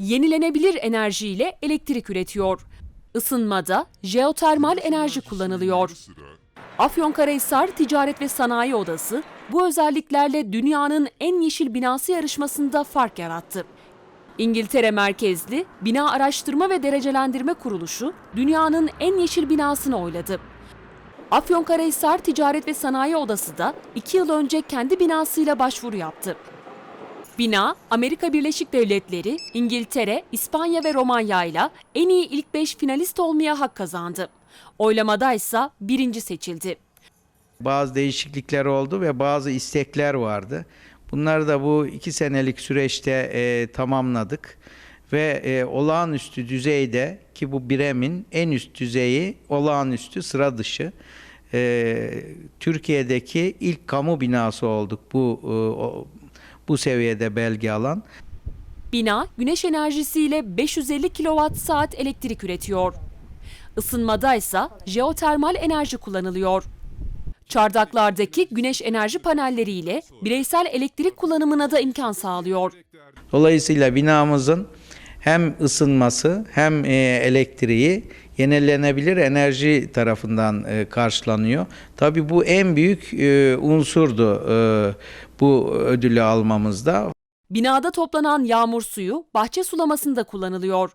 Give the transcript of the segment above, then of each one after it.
yenilenebilir enerjiyle elektrik üretiyor. Isınmada jeotermal enerji kullanılıyor. Afyonkarahisar Ticaret ve Sanayi Odası bu özelliklerle dünyanın en yeşil binası yarışmasında fark yarattı. İngiltere merkezli Bina Araştırma ve Derecelendirme Kuruluşu dünyanın en yeşil binasını oyladı. Afyonkarahisar Ticaret ve Sanayi Odası da 2 yıl önce kendi binasıyla başvuru yaptı. Bina, Amerika Birleşik Devletleri, İngiltere, İspanya ve Romanya ile en iyi ilk 5 finalist olmaya hak kazandı. Oylamada ise birinci seçildi. Bazı değişiklikler oldu ve bazı istekler vardı. Bunları da bu iki senelik süreçte e, tamamladık ve e, olağanüstü düzeyde ki bu biremin en üst düzeyi olağanüstü sıra dışı. E, Türkiye'deki ilk kamu binası olduk bu e, o- bu seviyede belge alan. Bina, güneş enerjisiyle 550 kWh saat elektrik üretiyor. Isınmada ise jeotermal enerji kullanılıyor. Çardaklardaki güneş enerji panelleriyle bireysel elektrik kullanımına da imkan sağlıyor. Dolayısıyla binamızın hem ısınması hem e, elektriği yenilenebilir enerji tarafından e, karşılanıyor. Tabii bu en büyük e, unsurdu e, bu ödülü almamızda. Binada toplanan yağmur suyu bahçe sulamasında kullanılıyor.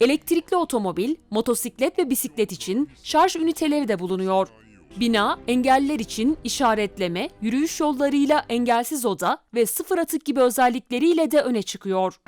Elektrikli otomobil, motosiklet ve bisiklet için şarj üniteleri de bulunuyor. Bina, engelliler için işaretleme, yürüyüş yollarıyla engelsiz oda ve sıfır atık gibi özellikleriyle de öne çıkıyor.